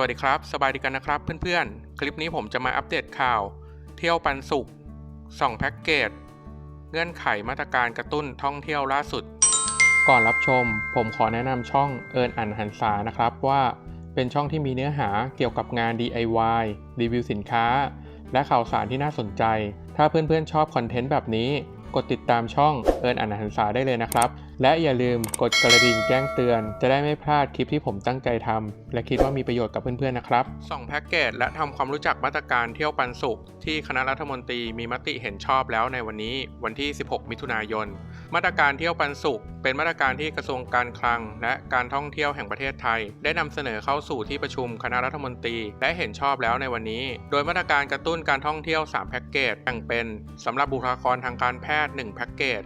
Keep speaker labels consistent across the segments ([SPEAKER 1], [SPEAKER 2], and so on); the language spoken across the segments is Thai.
[SPEAKER 1] วัสดีครับ สบายดีกันนะครับเพื่อนๆ คลิปนี้ผมจะมาอัปเดตข่าว เที่ยวปันสุขส่องแพ็กเกจ เงื่อนไขมาตรการกระตุ้นท่องเที่ยวล่าสุด ก่อนรับชม ผมขอแนะนำช่องเอิญอันหันษานะครับว่าเป็นช่องที่มีเนื้อหาเกี่ยวกับงาน DIY รีวิวสินค้า และข่าวสารที่น่าสนใจ ถ้าเพื่อนๆชอบคอนเทนต์แบบนี้ กดติดตามช่องเอิญอันหันษาได้เลยนะครับ และอย่าลืมกดกระดิ่งแจ้งเตือน จะได้ไม่พลาดคลิปที่ผมตั้งใจทำและคิดว่ามีประโยชน์กับเพื่อนๆนะครับ ส่งแพ็กเกจและทำความรู้จักมาตรการเที่ยวปันสุข ที่คณะรัฐมนตรีมีมติเห็นชอบแล้วในวันนี้วันที่ 16 มิถุนายน มาตรการเที่ยวปันสุข เป็นมาตรการที่กระทรวงการคลัง และการท่องเที่ยวแห่งประเทศไทย ได้นำเสนอเข้าสู่ที่ประชุมคณะรัฐมนตรี และเห็นชอบแล้วในวันนี้ โดยมาตรการกระตุ้นการท่องเที่ยว 3 แพ็กเกจแบ่งเป็นสำหรับบุคลากรทางการแพทย์ 1 แพ็กเกจ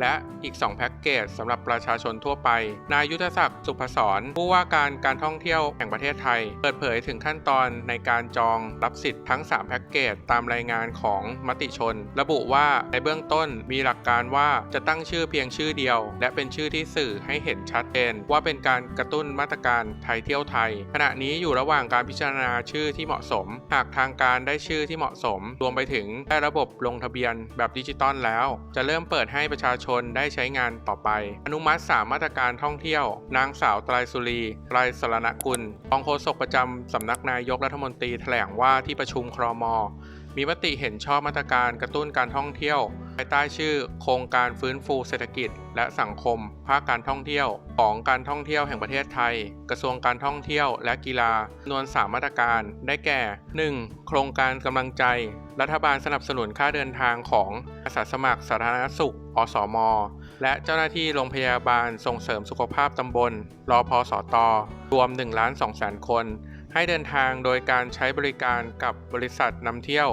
[SPEAKER 1] และอีก 2 แพ็กเกจสำหรับประชาชนทั่วไป นายยุทธศักดิ์สุพศรผู้ว่าการการท่องเที่ยวแห่งประเทศไทย เปิดเผยถึงขั้นตอนในการจองรับสิทธิ์ทั้ง 3 แพ็กเกจตามรายงานของมติชน ระบุว่าในเบื้องต้นมีหลักการว่าจะตั้งชื่อเพียงชื่อเดียว และเป็นชื่อที่สื่อให้เห็นชัดเจนว่าเป็นการกระตุ้นมาตรการไทยเที่ยวไทย ขณะนี้อยู่ระหว่างการพิจารณาชื่อที่เหมาะสม หากทางการได้ชื่อที่เหมาะสม รวมไปถึงได้ระบบลงทะเบียนแบบดิจิตอลแล้ว จะเริ่มเปิดให้ประชาชนได้ใช้งานต่อไป อนุมัติ 3 มาตรการท่องเที่ยว นางสาวไตรสุรีไตรสรณกุลรองโฆษกประจำสำนักนายกรัฐมนตรีแถลงว่าที่ประชุมครม มีมติเห็นชอบมาตรการกระตุ้นการท่องเที่ยวายใต้ชื่อ โครงการฟื้นฟูเศรษฐกิจ และสังคม ภาคการท่องเที่ยว ของการท่องเที่ยวแห่งประเทศไทย กระทรวงการท่องเที่ยวและกีฬาจำนวน 3 มาตรการ ได้แก่ 1. โครงการกำลังใจ รัฐบาลสนับสนุนค่าเดินทางของอาสาสมัครสาธารณสุข อสม และเจ้าหน้าที่โรงพยาบาลส่งเสริมสุขภาพตำบล รอพสตรวม1ล้าน2แสนคน ให้เดินทางโดยการใช้บริการกับบริษัทนำเที่ยว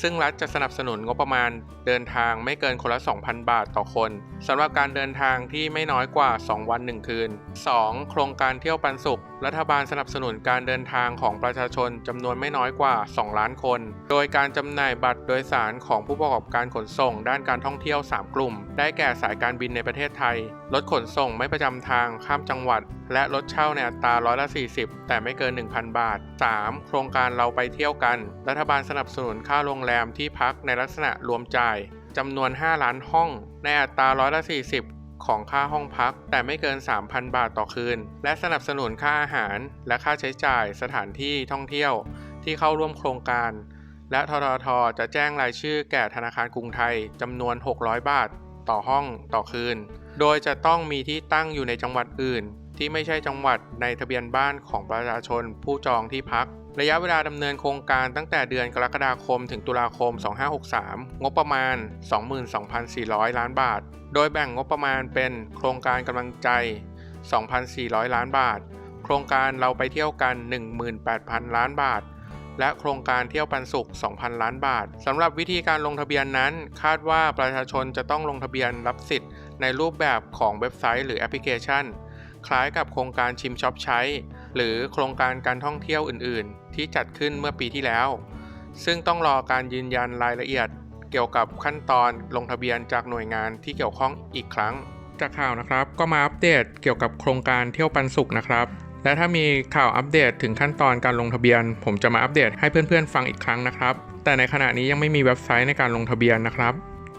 [SPEAKER 1] ซึ่งรัฐจะสนับสนุนงบประมาณเดินทางไม่เกินคนละ 2,000 บาทต่อคนสำหรับการเดินทางที่ไม่น้อยกว่า 2 วัน 1 คืน 2. โครงการเที่ยวปันสุข รัฐบาลสนับสนุนการเดินทางของประชาชนจำนวนไม่น้อยกว่า 2 ล้านคน โดยการจำหน่ายบัตรโดยสารของผู้ประกอบการขนส่ง ด้านการท่องเที่ยว 3 กลุ่ม ได้แก่สายการบินในประเทศไทย รถขนส่งไม่ประจำทางข้ามจังหวัด และรถเช่าในอัตราร้อยละ 40 แต่ไม่เกิน 1,000 บาท 3. โครงการเราไปเที่ยวกัน รัฐบาลสนับสนุนค่าโรงแรมที่พักในลักษณะรวมจ่ายจำนวน 5 ล้านห้อง ในอัตราร้อยละ 40ของค่าห้องพักแต่ไม่เกิน 3,000 บาทต่อคืน และสนับสนุนค่าอาหาร และค่าใช้จ่ายสถานที่ท่องเที่ยว ที่เข้าร่วมโครงการ และทททจะแจ้งรายชื่อแก่ธนาคารกรุงไทยจำนวน 600 บาท ต่อห้องต่อคืน โดยจะต้องมีที่ตั้งอยู่ในจังหวัดอื่น ที่ไม่ใช่จังหวัดในทะเบียนบ้านของประชาชนผู้จองที่พัก ระยะเวลาดำเนินโครงการตั้งแต่เดือนกรกฎาคมถึงตุลาคม 2563 งบประมาณ 22,400 ล้านบาท โดยแบ่งงบประมาณเป็นโครงการกำลังใจ 2,400 ล้านบาท โครงการเราไปเที่ยวกัน 18,000 ล้านบาทและโครงการเที่ยวปันสุข 2,000 ล้านบาท สำหรับวิธีการลงทะเบียนนั้น คาดว่าประชาชนจะต้องลงทะเบียนรับสิทธิ์ ในรูปแบบของเว็บไซต์หรือแอปพลิเคชัน คล้ายกับโครงการชิมช็อปใช้ หรือโครงการการท่องเที่ยวอื่นๆ ที่จัดขึ้นเมื่อปีที่แล้ว ซึ่งต้องรอการยืนยันรายละเอียด เกี่ยวกับขั้นตอนลงทะเบียนจากหน่วยงานที่เกี่ยวข้องอีกครั้ง จากข่าวนะครับก็มาอัปเดตเกี่ยวกับโครงการเที่ยวปันสุขนะครับและถ้ามีข่าวอัปเดตถึงขั้นตอนการลงทะเบียน ผมจะมาอัปเดตให้เพื่อนๆ ฟังอีกครั้งนะครับ แต่ในขณะนี้ยังไม่มีเว็บไซต์ในการลงทะเบียนนะครับ